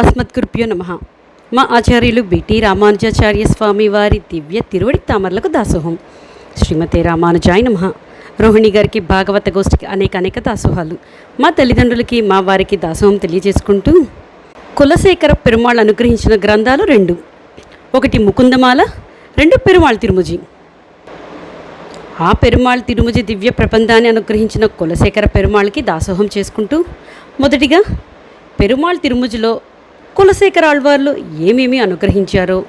అస్మద్గురుభ్యో నమ. మా ఆచార్యులు బిటి రామానుజాచార్య స్వామి వారి దివ్య తిరువడి తామరలకు దాసోహం. శ్రీమతి రామానుజాయ నమ. రోహిణి గారికి భాగవత గోష్ఠికి అనేక అనేక దాసోహాలు. మా తల్లిదండ్రులకి మా వారికి దాసోహం తెలియజేసుకుంటూ కులశేఖర పెరుమాళ్ అనుగ్రహించిన గ్రంథాలు రెండు. ఒకటి ముకుందమాల రెండు పెరుమాళ్ తిరుముజి. ఆ పెరుమాళ్ తిరుముజి దివ్య ప్రబంధాన్ని అనుగ్రహించిన కులశేఖర పెరుమాళ్ళకి దాసోహం చేసుకుంటూ మొదటిగా పెరుమాళ్ తిరుముజిలో కులశేఖర్ ఆళ్వార్లు ఏమేమి అనుగ్రహించారో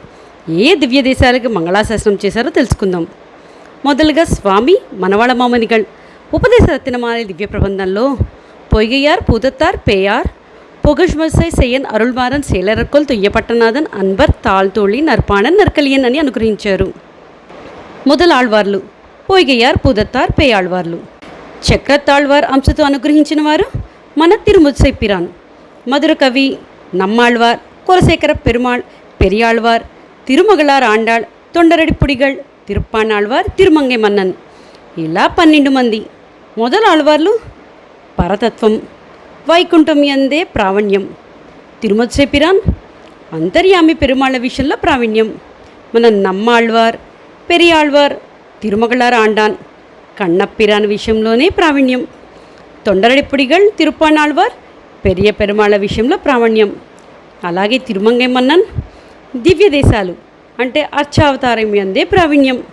ఏ దివ్య దేశాలకు మంగళాశాసనం చేశారో తెలుసుకుందాం. మొదలుగా స్వామి మనవాళ మామనిగల్. ఉపదేశ రత్నమాలి దివ్య ప్రబంధంలో పొయ్యార్ పూదత్తార్ పేయార్ పొగష్మసై సయ్యన్ అరుల్మారన్ సేలరక్కల్ తొయ్యపట్టనాథన్ అన్బర్ తాల్తోళి నర్పాణన్ నర్కలియన్ అని అనుగ్రహించారు. మొదలాళ్వార్లు పొయ్యయార్ పూదత్తార్ పేయాళ్వార్లు. చక్రతాళ్వార్ అంశతో అనుగ్రహించిన వారు మన తిరుముత్సై పిరాన్. మధుర కవి నమ్మాళ్వార్ కులశేఖర పెరుమాళ్ పెరియాళ్వార్ తిరుమగళార్ ఆండాళ్ తొండరడి పుడిగళ్ తిరుప్పాణాళ్వార్ తిరుమంగై మన్నన్ ఇలా పన్నెండు మంది మొదలాళ్వార్లు పరతత్వం వైకుంఠం ఎందే ప్రావణ్యం తిరుమత్సే పిరాన్ అంతర్యామి పెరుమాళ్ళ విషయంలో ప్రావీణ్యం మన నమ్మాళ్వార్ పెరియాళ్వార్ తిరుమగళార్ ఆండాన్ కన్నప్పిరాన్ విషయంలోనే ప్రావీణ్యం తొండరడిప్పుడిగల్ తిరుప్పాణాళ్వార్ పెరియ పెరుమాళ్ళ విషయంలో ప్రావణ్యం. అలాగే తిరుమంగేమన్నన్ దివ్య దేశాలు అంటే అర్చావతారం అందే ప్రావీణ్యం.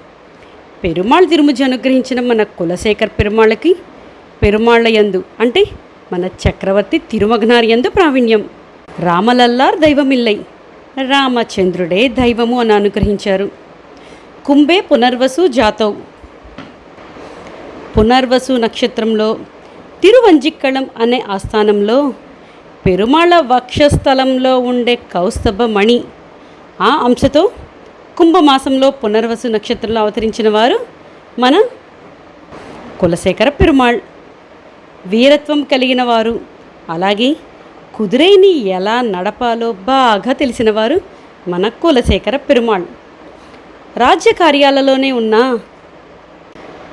పెరుమాళ్ తిరుముజి అనుగ్రహించిన మన కులశేఖర్ పెరుమాళ్ళకి పెరుమాళ్ళ యందు అంటే మన చక్రవర్తి తిరుమగ్నారి యందు ప్రావీణ్యం. రామలల్లార్ దైవమిల్లై రామచంద్రుడే దైవము అని అనుగ్రహించారు. కుంభే పునర్వసు జాతవ్ పునర్వసు నక్షత్రంలో తిరువంజిక్కళం అనే ఆస్థానంలో పెరుమాళ వక్షస్థలంలో ఉండే కౌస్తభ మణి ఆ అంశతో కుంభమాసంలో పునర్వసు నక్షత్రంలో అవతరించిన వారు మన కులశేఖర పెరుమాళ్. వీరత్వం కలిగిన వారు అలాగే కుదురైని ఎలా నడపాలో బాగా తెలిసిన వారు మన కులశేఖర పెరుమాళ్. రాజ్య కార్యాలలోనే ఉన్న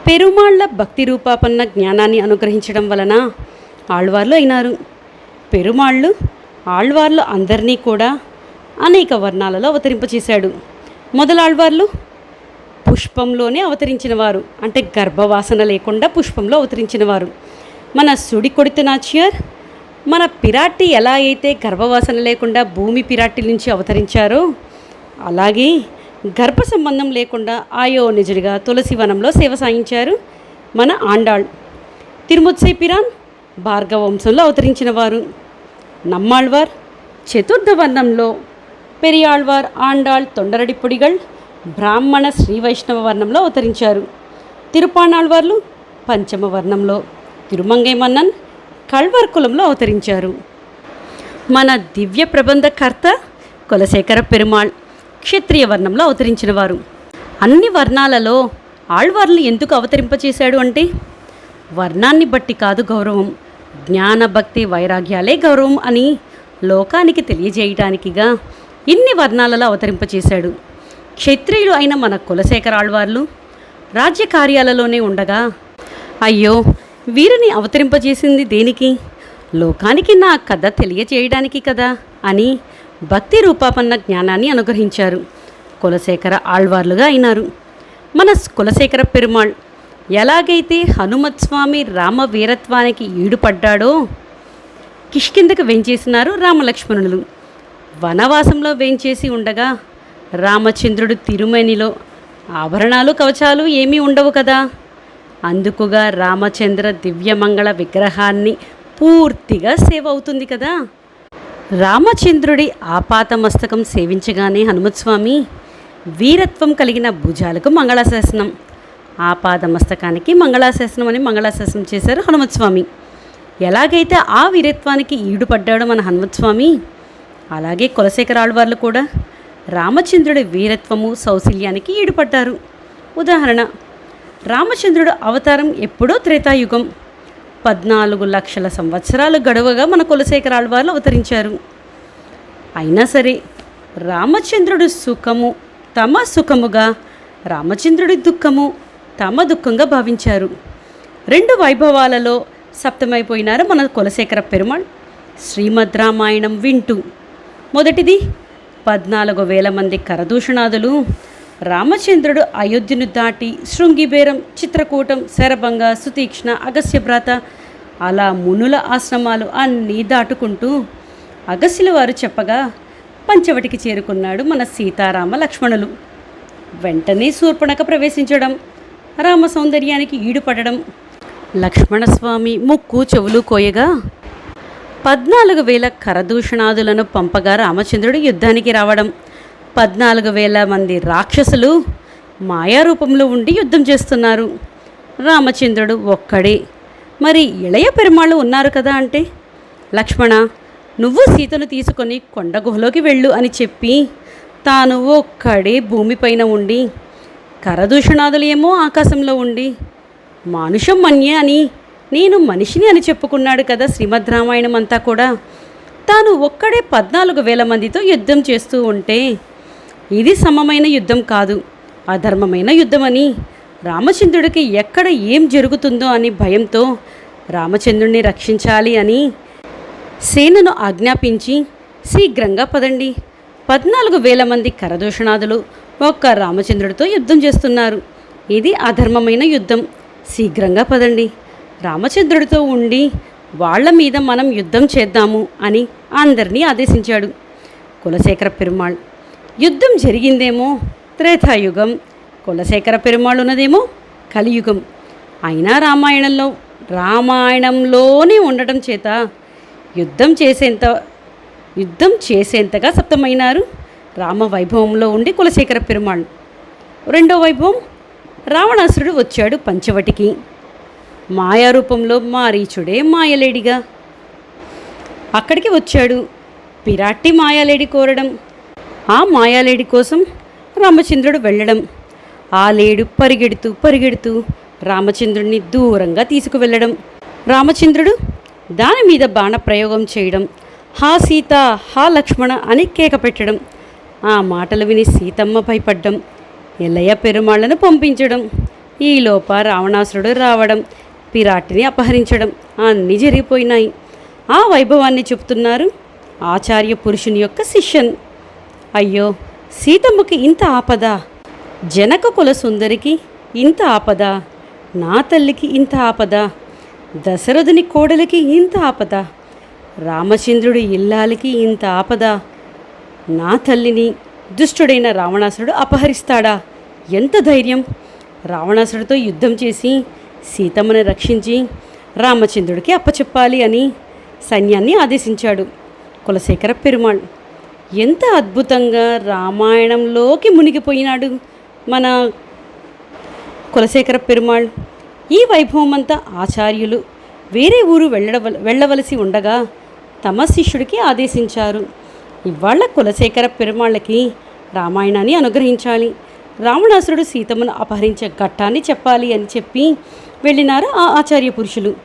పెరుమాళ్ళ భక్తి రూపాపన్న జ్ఞానాన్ని అనుగ్రహించడం వలన ఆళ్వార్లు అయినారు. పెరుమాళ్ళు ఆళ్వార్లు అందరినీ కూడా అనేక వర్ణాలలో అవతరింపచేశాడు. మొదలాళ్వార్లు పుష్పంలోనే అవతరించిన వారు అంటే గర్భవాసన లేకుండా పుష్పంలో అవతరించిన వారు మన సుడి కొడిత నాచియార్ మన పిరాటి ఎలా అయితే గర్భవాసన లేకుండా భూమి పిరాటి నుంచి అవతరించారో అలాగే గర్భ సంబంధం లేకుండా ఆయో నిజుడిగా తులసి వనంలో సేవ సాగించారు మన ఆండాళ్. తిరుముత్సై పిరాన్ భార్గవ వంశంలో అవతరించిన వారు నమ్మాళ్వార్ చతుర్థ వర్ణంలో పెరియాళ్వార్ ఆండాళ్ తొండరడిపొడిగల్ బ్రాహ్మణ శ్రీ వైష్ణవ వర్ణంలో అవతరించారు. తిరుపానాళ్వార్లు పంచమ వర్ణంలో తిరుమంగై మన్నన్ కల్వర్ కులంలో అవతరించారు. మన దివ్య ప్రబంధకర్త కులశేఖర పెరుమాళ్ క్షత్రియ వర్ణంలో అవతరించిన వారు అన్ని వర్ణాలలో ఆళ్వార్లు ఎందుకు అవతరింపచేశాడు అంటే వర్ణాన్ని బట్టి కాదు గౌరవం. జ్ఞాన భక్తి వైరాగ్యాలే గౌరవం అని లోకానికి తెలియజేయటానికిగా ఇన్ని వర్ణాలలో అవతరింపచేశాడు. క్షత్రియులు అయిన మన కులశేఖర ఆళ్వార్లు రాజ్య కార్యాలలోనే ఉండగా అయ్యో వీరిని అవతరింపజేసింది దేనికి? లోకానికి నా కథ తెలియచేయడానికి కదా అని భక్తి రూపాపన్న జ్ఞానాన్ని అనుగ్రహించారు. కులశేఖర ఆళ్వార్లుగా అయినారు. మన కులశేఖర పెరుమాళ్ ఎలాగైతే హనుమత్స్వామి రామ వీరత్వానికి ఈడుపడ్డాడో కిష్కిందకు వెంచేసినారు రామలక్ష్మణులు. వనవాసంలో వేంచేసి ఉండగా రామచంద్రుడు తిరుమణిలో ఆభరణాలు కవచాలు ఏమీ ఉండవు కదా. అందుకుగా రామచంద్ర దివ్యమంగళ విగ్రహాన్ని పూర్తిగా సేవ్ అవుతుంది కదా. రామచంద్రుడి ఆపాతమస్తకం సేవించగానే హనుమత్స్వామి వీరత్వం కలిగిన భుజాలకు మంగళాశాసనం. ఆపాద మస్తకానికి మంగళాశాసనం అని మంగళాశాసనం చేశారు హనుమత్స్వామి. ఎలాగైతే ఆ వీరత్వానికి ఈడుపడ్డాడో మన హనుమత్స్వామి అలాగే కులశేఖర ఆళ్వార్లు కూడా రామచంద్రుడి వీరత్వము సౌశల్యానికి ఈడుపడ్డారు. ఉదాహరణ రామచంద్రుడు అవతారం ఎప్పుడో త్రేతాయుగం పద్నాలుగు లక్షల సంవత్సరాలు గడువగా మన కులశేఖర ఆళ్వార్లు అవతరించారు. అయినా సరే రామచంద్రుడు సుఖము తమ సుఖముగా రామచంద్రుడి దుఃఖము తమ దుఃఖంగా భావించారు. రెండు వైభవాలలో సప్తమైపోయినారు మన కులశేఖర పెరుమాళ్. శ్రీమద్ రామాయణం వింటూ. మొదటిది పద్నాలుగు వేల మంది కరదూషణాదులు. రామచంద్రుడు అయోధ్యను దాటి శృంగిబేరం చిత్రకూటం శరభంగ సుతీక్ష్ణ అగస్యభ్రాత అలా మునుల ఆశ్రమాలు అన్నీ దాటుకుంటూ అగస్యుల వారు చెప్పగా పంచవటికి చేరుకున్నాడు మన సీతారామ లక్ష్మణులు. వెంటనే శూర్పణక ప్రవేశించడం రామ సౌందర్యానికి ఈడుపడడం. లక్ష్మణస్వామి ముక్కు చెవులు కోయగా పద్నాలుగు వేల కరదూషణాదులను పంపగా రామచంద్రుడు యుద్ధానికి రావడం. పద్నాలుగు వేల మంది రాక్షసులు మాయారూపంలో ఉండి యుద్ధం చేస్తున్నారు. రామచంద్రుడు ఒక్కడే. మరి ఇళయ పెరుమాళ్ళు ఉన్నారు కదా అంటే? లక్ష్మణ నువ్వు సీతను తీసుకొని కొండ గుహలోకి వెళ్ళు అని చెప్పి తాను ఒక్కడే భూమిపైన ఉండి కరదూషణాదులు ఏమో ఆకాశంలో ఉండి మానుషం మన్యే అని నేను మనిషిని అని చెప్పుకున్నాడు కదా శ్రీమద్ రామాయణం అంతా కూడా. తాను ఒక్కడే పద్నాలుగు వేల మందితో యుద్ధం చేస్తూ ఉంటే ఇది సమమైన యుద్ధం కాదు అధర్మమైన యుద్ధమని. రామచంద్రుడికి ఎక్కడ ఏం జరుగుతుందో అని భయంతో రామచంద్రుడిని రక్షించాలి అని సేనను ఆజ్ఞాపించి శీఘ్రంగా పదండి. పద్నాలుగు వేల మంది కరదూషణాదులు ఒక్క రామచంద్రుడితో యుద్ధం చేస్తున్నారు. ఇది అధర్మమైన యుద్ధం. శీఘ్రంగా పదండి. రామచంద్రుడితో ఉండి వాళ్ళ మీద మనం యుద్ధం చేద్దాము అని అందరినీ ఆదేశించాడు కులశేఖర పెరుమాళ్. యుద్ధం జరిగిందేమో త్రేతాయుగం కులశేఖర పెరుమాళ్ ఉన్నదేమో కలియుగం. అయినా రామాయణంలో రామాయణంలోనే ఉండటం చేత యుద్ధం చేసేంత యుద్ధం చేసేంతగా సప్తమైనారు రామ వైభవంలో ఉండి కులశేఖర పెరుమాళ్. రెండో వైభవం రావణాసురుడు వచ్చాడు పంచవటికి. మాయారూపంలో మారీచుడే మాయలేడిగా. అక్కడికి వచ్చాడు పిరాట్టి మాయాలేడి కోరడం. ఆ మాయాలేడి కోసం రామచంద్రుడు వెళ్ళడం. ఆ లేడు పరిగెడుతూ పరిగెడుతూ రామచంద్రుడిని దూరంగా తీసుకువెళ్ళడం. రామచంద్రుడు దాని మీద బాణప్రయోగం చేయడం. హా సీత హా లక్ష్మణ అని కేక పెట్టడం. ఆ మాటలు విని సీతమ్మ భయపడ్డం ఎల్లయ్య పెరుమాళ్ళను పంపించడం ఈలోప రావణాసురుడు రావడం పిరాటిని అపహరించడం అన్నీ జరిగిపోయినాయి. ఆ వైభవాన్ని చెప్తున్నారు ఆచార్య పురుషుని యొక్క శిష్యన్. అయ్యో సీతమ్మకి ఇంత ఆపద జనక కుల సుందరికి ఇంత ఆపద నా తల్లికి ఇంత ఆపద దశరథుని కోడలికి ఇంత ఆపద రామచంద్రుడి ఇల్లాలకి ఇంత ఆపద నా తల్లిని దుష్టుడైన రావణాసురుడు అపహరిస్తాడా? ఎంత ధైర్యం! రావణాసురుడితో యుద్ధం చేసి సీతమ్మని రక్షించి రామచంద్రుడికి అప్పచెప్పాలి అని సైన్యాన్ని ఆదేశించాడు కులశేఖర పెరుమాళ్. ఎంత అద్భుతంగా రామాయణంలోకి మునిగిపోయినాడు మన కులశేఖర పెరుమాళ్. ఈ వైభవం అంతా ఆచార్యులు వేరే ఊరు వెళ్ళడ వెళ్ళవలసి ఉండగా తమ శిష్యుడికి ఆదేశించారు. ఇవాళ కులశేఖర పెరుమాళ్ళకి రామాయణాన్ని అనుగ్రహించాలి. రావణాసురుడు సీతమ్మను అపహరించే ఘట్టాన్ని చెప్పాలి అని చెప్పి వెళ్ళినారు ఆ ఆచార్య పురుషులు.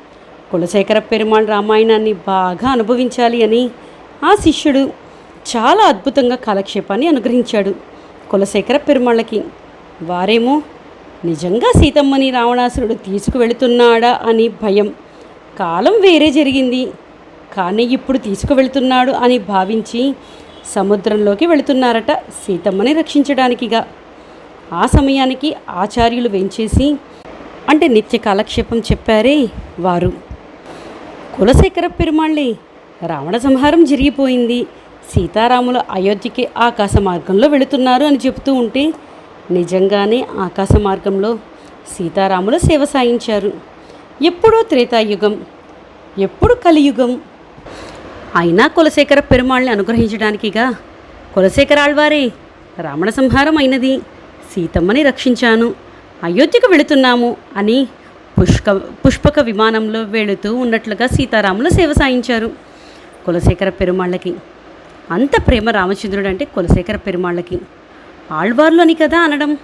కులశేఖర పెరుమాళ్ రామాయణాన్ని బాగా అనుభవించాలి అని ఆ శిష్యుడు చాలా అద్భుతంగా కాలక్షేపాన్ని అనుగ్రహించాడు కులశేఖర పెరుమాళ్ళకి. వారేమో నిజంగా సీతమ్మని రావణాసురుడు తీసుకువెళుతున్నాడా అని భయం. కాలం వేరే జరిగింది. కానీ ఇప్పుడు తీసుకువెళ్తున్నాడు అని భావించి సముద్రంలోకి వెళుతున్నారట సీతమ్మని రక్షించడానికిగా. ఆ సమయానికి ఆచార్యులు వెంచేసి అంటే నిత్య కాలక్షేపం చెప్పారే వారు. కులశేఖర పెరుమాళ్ళే రావణ సంహారం జరిగిపోయింది. సీతారాములు అయోధ్యకి ఆకాశ మార్గంలో వెళుతున్నారు అని చెబుతూ ఉంటే నిజంగానే ఆకాశ మార్గంలో సీతారాములు సేవ సాయించారు. ఎప్పుడో త్రేతాయుగం ఎప్పుడు కలియుగం అయినా కులశేఖర పెరుమాళ్ళని అనుగ్రహించడానికిగా కులశేఖర ఆళ్వారే రావణ సంహారం అయినది. సీతమ్మని రక్షించాను. అయోధ్యకు వెళుతున్నాము అని పుష్క పుష్పక విమానంలో వెళుతూ ఉన్నట్లుగా సీతారాములు సేవ సాయించారు కులశేఖర పెరుమాళ్ళకి. అంత ప్రేమ రామచంద్రుడు అంటే కులశేఖర పెరుమాళ్ళకి. ఆళ్వార్లని అని కదా అనడం.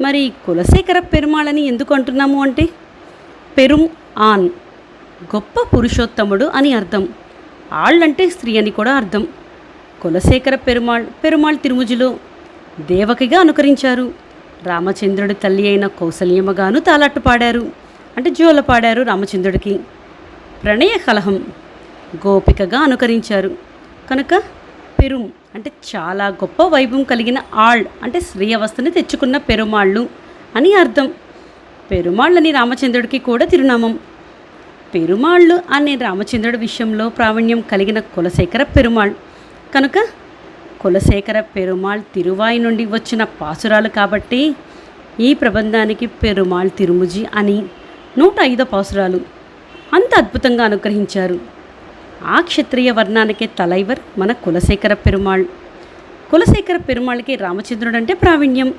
మరి కులశేఖర పెరుమాళ్ళని ఎందుకు అంటున్నాము అంటే పెరుం ఆన్ గొప్ప పురుషోత్తముడు అని అర్థం. ఆళ్ళంటే స్త్రీ అని కూడా అర్థం. కులశేఖర పెరుమాళ్ పెరుమాళ్ తిరుముజిలో దేవకిగా అనుకరించారు. రామచంద్రుడి తల్లి అయిన కౌసల్యమ్మగాను తాలాట్టు పాడారు. అంటే జోల పాడారు రామచంద్రుడికి. ప్రణయ కలహం గోపికగా అనుకరించారు. కనుక పెరుం అంటే చాలా గొప్ప వైభవం కలిగిన ఆళ్ అంటే స్త్రీ అవస్థని తెచ్చుకున్న పెరుమాళ్ళు అని అర్థం. పెరుమాళ్ళని రామచంద్రుడికి కూడా తిరునామం. పెరుమాళ్ళు అనే రామచంద్రుడి విషయంలో ప్రావీణ్యం కలిగిన కులశేఖర పెరుమాళ్. కనుక కులశేఖర పెరుమాళ్ తిరువాయి నుండి వచ్చిన పాసురాలు కాబట్టి ఈ ప్రబంధానికి పెరుమాళ్ తిరుముజి అని నూట ఐదో పాసురాలు అంత అద్భుతంగా అనుగ్రహించారు. ఆ క్షత్రియ వర్ణానికే తలైవర్ మన కులశేఖర పెరుమాళ్. కులశేఖర పెరుమాళ్ళకి రామచంద్రుడు అంటే ప్రావీణ్యం.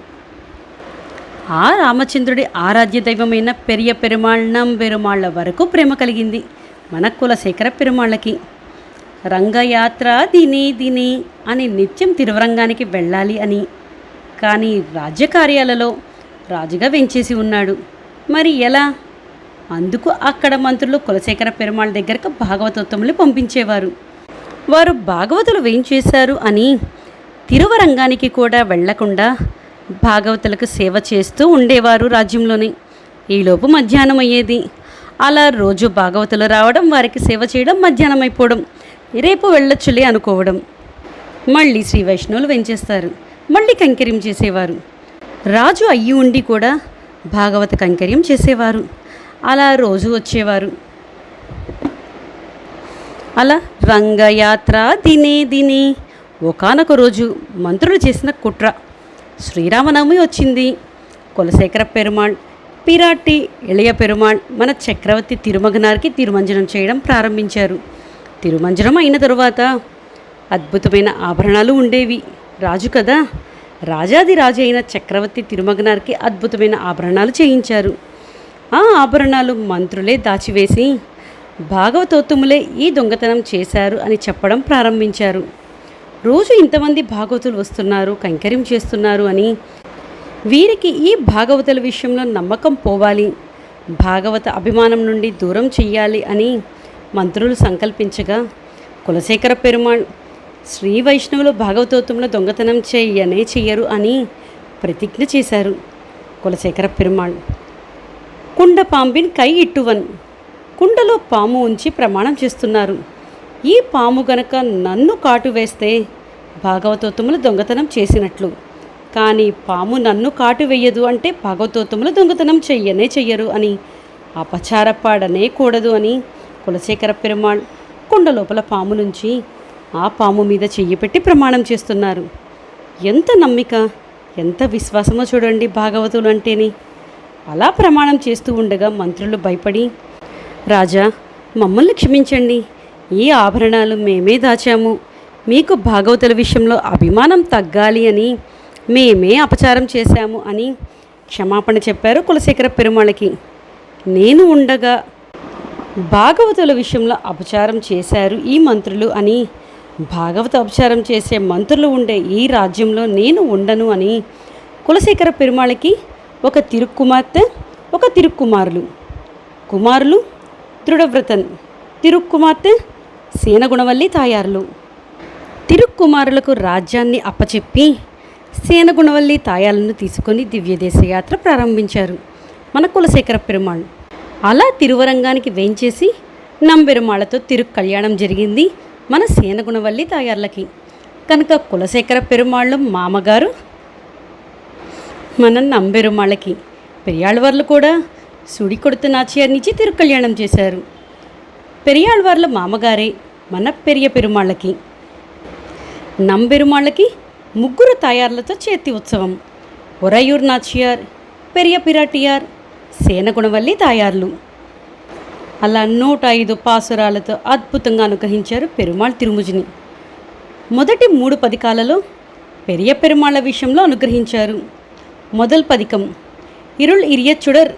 ఆ రామచంద్రుడి ఆరాధ్య దైవమైన పెరియ పెరుమాళ్ పెరుమాళ్ళ వరకు ప్రేమ కలిగింది. మన కులశేఖర పెరుమాళ్ళకి రంగయాత్ర దిని దిని అని నిత్యం తిరువరంగానికి వెళ్ళాలి అని. కానీ రాజ్యకార్యాలలో రాజుగా వెంచేసి ఉన్నాడు. మరి ఎలా? అందుకు అక్కడ మంత్రులు కులశేఖర పెరుమాళ్ దగ్గరకు భాగవతోత్తములు పంపించేవారు. వారు భాగవతులు వేయించేశారు అని తిరువరంగానికి కూడా వెళ్ళకుండా భాగవతులకు సేవ చేస్తూ ఉండేవారు రాజ్యంలోని. ఈలోపు మధ్యాహ్నం అయ్యేది. అలా రోజు భాగవతులు రావడం వారికి సేవ చేయడం మధ్యాహ్నం అయిపోవడం రేపు వెళ్ళొచ్చులే అనుకోవడం. మళ్ళీ శ్రీ వైష్ణవులు వెంచేస్తారు. మళ్ళీ కంకర్యం చేసేవారు. రాజు అయ్యి ఉండి కూడా భాగవత కంకర్యం చేసేవారు. అలా రోజు వచ్చేవారు. అలా రంగయాత్ర దినే దినే ఒకానొక రోజు మంత్రులు చేసిన కుట్ర. శ్రీరామనవమి వచ్చింది. కులశేఖర పెరుమాళ్ పిరాటి ఇళయ పెరుమాళ్ మన చక్రవర్తి తిరుమగనార్కి తిరుమంజనం చేయడం ప్రారంభించారు. తిరుమంజనం అయిన తరువాత అద్భుతమైన ఆభరణాలు ఉండేవి. రాజు కదా రాజాది రాజు అయిన చక్రవర్తి తిరుమగనార్కి అద్భుతమైన ఆభరణాలు చేయించారు. ఆ ఆభరణాలు మంత్రులే దాచివేసి భాగవతోత్తములే ఈ దొంగతనం చేశారు అని చెప్పడం ప్రారంభించారు. రోజు ఇంతమంది భాగవతులు వస్తున్నారు కైంకర్యం చేస్తున్నారు అని వీరికి ఈ భాగవతుల విషయంలో నమ్మకం పోవాలి భాగవత అభిమానం నుండి దూరం చెయ్యాలి అని మంత్రులు సంకల్పించగా కులశేఖర పెరుమాళ్ శ్రీ వైష్ణవులు భాగవతోత్వంలో దొంగతనం చేయనే చెయ్యరు అని ప్రతిజ్ఞ చేశారు కులశేఖర పెరుమాళ్. కుండ పాంబిన్ కై ఇట్టువన్ కుండలో పాము ఉంచి ప్రమాణం చేస్తున్నారు. ఈ పాము గనక నన్ను కాటు వేస్తే భాగవతోత్తములు దొంగతనం చేసినట్లు. కానీ పాము నన్ను కాటు వేయదు అంటే భాగవతోత్తములు దొంగతనం చెయ్యనే చెయ్యరు అని అపచారపాడనే కూడదు అని కులశేఖర పెరుమాళ్ కుండ లోపల పాము నుంచి ఆ పాము మీద చెయ్యి పెట్టి ప్రమాణం చేస్తున్నారు. ఎంత నమ్మిక ఎంత విశ్వాసమో చూడండి భాగవతులు అంటేనే. అలా ప్రమాణం చేస్తూ ఉండగా మంత్రులు భయపడి రాజా మమ్మల్ని క్షమించండి. ఈ ఆభరణాలు మేమే దాచాము. మీకు భాగవతుల విషయంలో అభిమానం తగ్గాలి అని మేమే అపచారం చేశాము అని క్షమాపణ చెప్పారు కులశేఖర పెరుమాళకి. నేను ఉండగా భాగవతుల విషయంలో అపచారం చేశారు ఈ మంత్రులు అని భాగవత అపచారం చేసే మంత్రులు ఉండే ఈ రాజ్యంలో నేను ఉండను అని కులశేఖర పెరుమాళకి ఒక తిరుక్కుమార్తె ఒక తిరుక్కుమారులు. కుమారులు దృఢవ్రతన్ తిరుక్కుమార్తె సేనగుణవల్లి తాయారులు. తిరుక్కుమారులకు రాజ్యాన్ని అప్పచెప్పి సేనగుణవల్లి తాయాలను తీసుకొని దివ్యదేశ యాత్ర ప్రారంభించారు మన కులశేఖర పెరుమాళ్. అలా తిరువరంగానికి వేయించేసి నంబెరుమాళ్ళతో తిరు కళ్యాణం జరిగింది మన సేనగుణవల్లి తాయార్లకి. కనుక కులశేఖర పెరుమాళ్ళు మామగారు మన నంబెరుమాళ్ళకి పెరియాళ్ళవార్లు కూడా సుడి కొడుతు నాచియార్నిచ్చి తిరుకళ్యాణం చేశారు. పెరియాళ్ళవార్ల మామగారే మన పెరియ పెరుమాళ్ళకి. నంబెరుమాళ్ళకి ముగ్గురు తాయార్లతో చేతి ఉత్సవం. ఒరయూర్ నాచియార్ పెరియ పిరాటియార్ సేనగుణవల్లి తాయార్లు. అలా నూట ఐదు పాసురాలతో అద్భుతంగా అనుగ్రహించారు పెరుమాళ్ తిరుముజిని. మొదటి మూడు పదికాలలో పెరియ పెరుమాళ్ళ విషయంలో అనుగ్రహించారు. మొదల్ పదికం ఇరుళ్ ఇరియచుడర్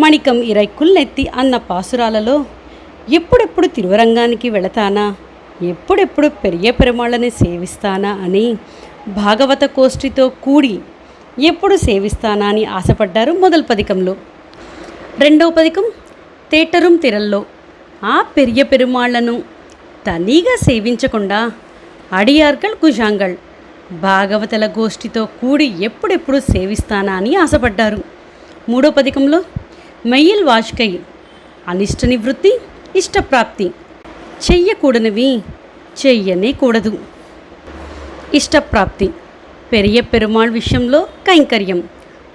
మణికం ఇరైక్కుల్నెత్తి అన్న పాసురాలలో ఎప్పుడెప్పుడు తిరువరంగానికి వెళతానా? ఎప్పుడెప్పుడు పెరియ పెరుమాళ్ళని సేవిస్తానా అని భాగవత కోష్ఠితో కూడి ఎప్పుడు సేవిస్తానా అని ఆశపడ్డారు మొదటి పథకంలో. రెండవ పథకం తేటరుం తిరల్లో ఆ పెరియ పెరుమాళ్ళను తనీగా సేవించకుండా అడియార్గల్ కుజాంగల్ భాగవతల గోష్ఠితో కూడి ఎప్పుడెప్పుడు సేవిస్తానా అని ఆశపడ్డారు. మూడో పథకంలో మెయిల్ వాజ్కై అనిష్ట నివృత్తి ఇష్టప్రాప్తి. చెయ్యకూడనివి చెయ్యనే కూడదు ఇష్టప్రాప్తి. పెరియ పెరుమాళ్ విషయంలో కైంకర్యం.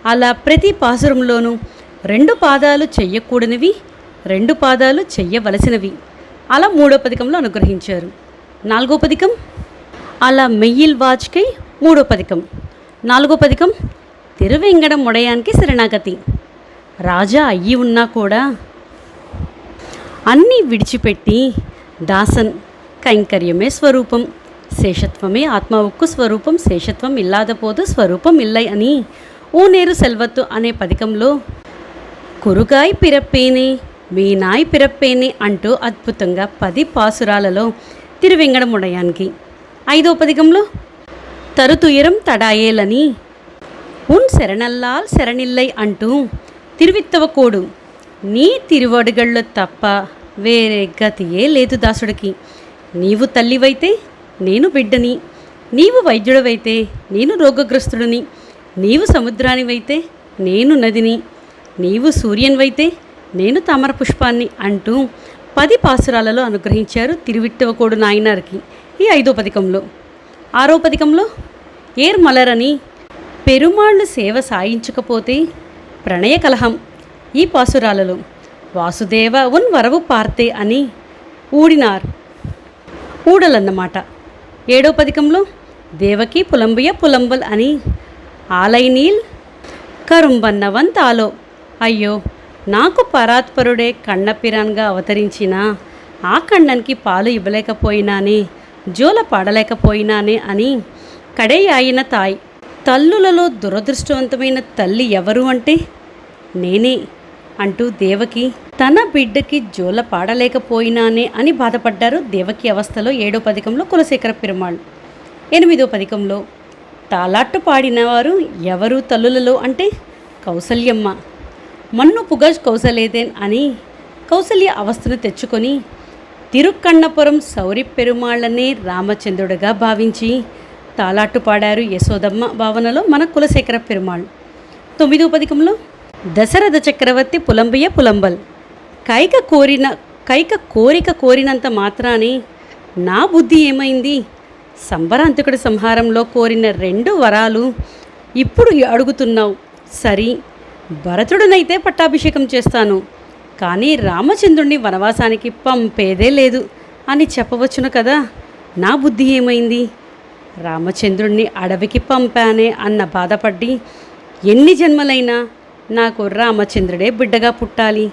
అలా ప్రతి పాసురంలోనూ రెండు పాదాలు చెయ్యకూడనివి రెండు పాదాలు చెయ్యవలసినవి. అలా మూడో పథకంలో అనుగ్రహించారు. నాలుగో పథకం? అలా మెయ్యిల్ వాజ్కై మూడో పథకం. నాలుగో పథకం? తిరువెంగడం ముడయానికి శరణాగతి. రాజా అయ్యి ఉన్నా కూడా అన్నీ విడిచిపెట్టి దాసన్ కైంకర్యమే స్వరూపం శేషత్వమే ఆత్మ ఉక్కు స్వరూపం శేషత్వం ఇల్లాదపోదు స్వరూపం ఇల్లై అని. ఊనేరు సెల్వత్తు అనే పథకంలో కురుగాయ్ పిరప్పేనే మీనాయ్ పిరప్పేనే అంటూ అద్భుతంగా పది పాసురాలలో తిరువెంగడముడయానికి. ఐదో పథకంలో తరుతుయరం తడాయేలని. ఉన్ శరణల్లాల్ శరణిల్లై అంటూ తిరువిత్తవకోడు నీ తిరువడుగళ్ళు తప్ప వేరే గతియే లేదు దాసుడికి. నీవు తల్లివైతే నేను బిడ్డని. నీవు వైద్యుడవైతే నేను రోగగ్రస్తుడిని. నీవు సముద్రానివైతే నేను నదిని. నీవు సూర్యన్వైతే నేను తామర పుష్పాన్ని అంటూ పది పాసురాలలో అనుగ్రహించారు తిరువిట్టవకోడు నాయనారికి ఈ ఐదో పథకంలో. ఆరో పథకంలో ఏర్ మలరని పెరుమాళ్ళు సేవ సాయించకపోతే ప్రణయ కలహం ఈ పాసురాలలో. వాసుదేవ ఉన్ వరవు పార్తే అని ఊడినార్. ఊడలన్నమాట. ఏడో పథకంలో దేవకి పులంబుయ పులంబల్ అని ఆలైనీల్ కరుంబన్నవన్ తాలో అయ్యో నాకు పరాత్పరుడే కన్నపిరాన్గా అవతరించిన ఆ కണ്ണన్కి పాలు ఇవ్వలేకపోయినానే జోల పాడలేకపోయినానే అని కడేయాయిన తాయ్. తల్లులలో దురదృష్టవంతమైన తల్లి ఎవరు అంటే నేనే. అంటూ దేవకి తన బిడ్డకి జోల పాడలేకపోయినానే అని బాధపడ్డారు దేవకి అవస్థలో ఏడో పథకంలో కులశేఖర పెరుమాళ్. ఎనిమిదో పథకంలో తాలాట్టు పాడినవారు ఎవరు తల్లులలో అంటే కౌసల్యమ్మ. మన్ను పుగజ్ కౌసలేదేన్ అని కౌసల్య అవస్థను తెచ్చుకొని తిరుక్కన్నపురం సౌరి పెరుమాళ్ళనే రామచంద్రుడిగా భావించి తాలాట్టు పాడారు యశోదమ్మ భావనలో మన కులశేఖర పెరుమాళ్. తొమ్మిదో పథకంలో దశరథ చక్రవర్తి పులంబియ పులంబల్. కైక కోరిన కైక కోరిక కోరినంత మాత్రానే నా బుద్ధి ఏమైంది? సంబరాంతకుడి సంహారంలో కోరిన రెండు వరాలు ఇప్పుడు అడుగుతున్నావు. సరి భరతుడినైతే పట్టాభిషేకం చేస్తాను. కానీ రామచంద్రుణ్ణి వనవాసానికి పంపేదే లేదు అని చెప్పవచ్చును కదా? నా బుద్ధి ఏమైంది? రామచంద్రుణ్ణి అడవికి పంపానే అన్న బాధపడి ఎన్ని జన్మలైనా నాకు రామచంద్రుడే బిడ్డగా పుట్టాలి.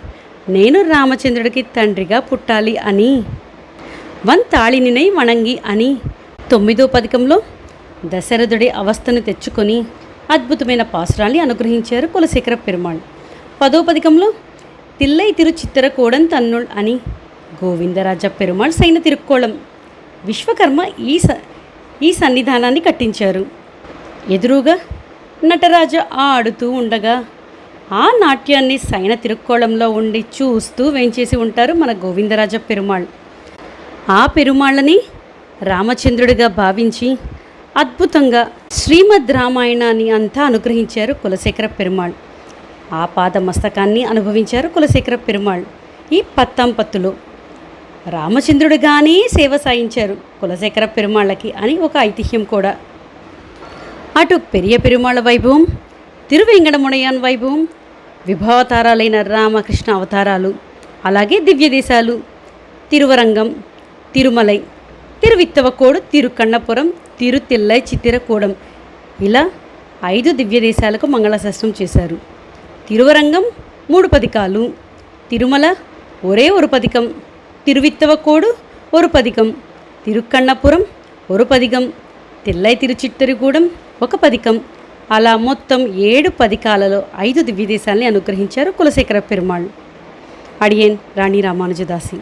నేను రామచంద్రుడికి తండ్రిగా పుట్టాలి అని. వన్ తాళినినై వణంగి అని. తొమ్మిదో పథకంలో దశరథుడి అవస్థను తెచ్చుకొని అద్భుతమైన పాసురాన్ని అనుగ్రహించారు కులశేఖర పెరుమాళ్. పదో పథకంలో తిల్లై తిరు చిత్తరకోడం తన్నుల్ అని. గోవిందరాజ పెరుమాళ్ సైన తిరుక్కోళం. విశ్వకర్మ ఈ స ఈ సన్నిధానాన్ని కట్టించారు. ఎదురుగా నటరాజ ఆడుతూ ఉండగా ఆ నాట్యాన్ని సైన తిరుక్కోళంలో ఉండి చూస్తూ వేంచేసి ఉంటారు మన గోవిందరాజ పెరుమాళ్. ఆ పెరుమాళ్ళని రామచంద్రుడిగా భావించి అద్భుతంగా శ్రీమద్ రామాయణాన్ని అంతా అనుగ్రహించారు కులశేఖర పెరుమాళ్. ఆ పాద మస్తకాన్ని అనుభవించారు కులశేఖర పెరుమాళ్. ఈ పత్తంపత్తులు రామచంద్రుడిగానే సేవ సాయించారు కులశేఖర పెరుమాళ్ళకి అని ఒక ఐతిహ్యం కూడా. అటు పెరియ పెరుమాళ్ళ వైభవం తిరువెంగడముడయాన్ వైభవం విభావతారాలైన రామకృష్ణ అవతారాలు అలాగే దివ్యదేశాలు. తిరువరంగం తిరుమలై తిరువిత్తవకోడు తిరుకన్నపురం తిరుతిల్లై చిత్తిరకూడం ఇలా ఐదు దివ్యదేశాలకు మంగళశాస్త్రం చేశారు. తిరువరంగం మూడు పదికాలు తిరుమల ఒరే ఒక పదికం తిరువిత్తవకోడు ఒక పదికం తిరుక్కన్నపురం ఒక పథకం తిల్లై తిరుచిట్టరిగూడెం ఒక పదికం అలా మొత్తం ఏడు పదికాలలో ఐదు దివ్యదేశాలని అనుగ్రహించారు కులశేఖర పెరుమాళ్. అడియన్ రాణి రామానుజదాసి.